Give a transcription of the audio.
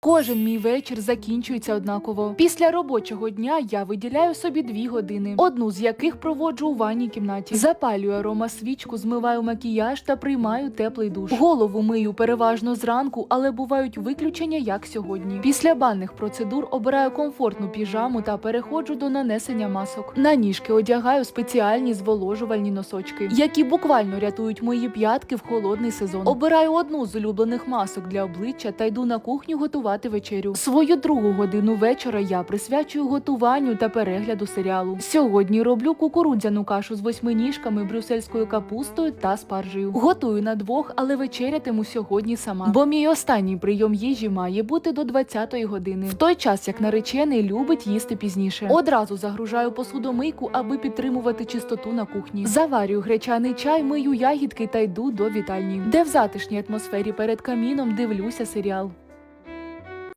Кожен мій вечір закінчується однаково. Після робочого дня я виділяю собі дві години, одну з яких проводжу у ванній кімнаті. Запалюю арома свічку, змиваю макіяж та приймаю теплий душ. Голову мию переважно зранку, але бувають виключення, як сьогодні. Після банних процедур обираю комфортну піжаму та переходжу до нанесення масок. На ніжки одягаю спеціальні зволожувальні носочки, які буквально рятують мої п'ятки в холодний сезон. Обираю одну з улюблених масок для обличчя та йду на кухню готувати вечерю. Свою другу годину вечора я присвячую готуванню та перегляду серіалу. Сьогодні роблю кукурудзяну кашу з восьминіжками, брюссельською капустою та спаржею. Готую на двох, але вечерятиму сьогодні сама. Бо мій останній прийом їжі має бути до 20-ї години. В той час як наречений любить їсти пізніше. Одразу загружаю посудомийку, аби підтримувати чистоту на кухні. Заварюю гречаний чай, мию ягідки та йду до вітальні, де в затишній атмосфері перед каміном дивлюся серіал.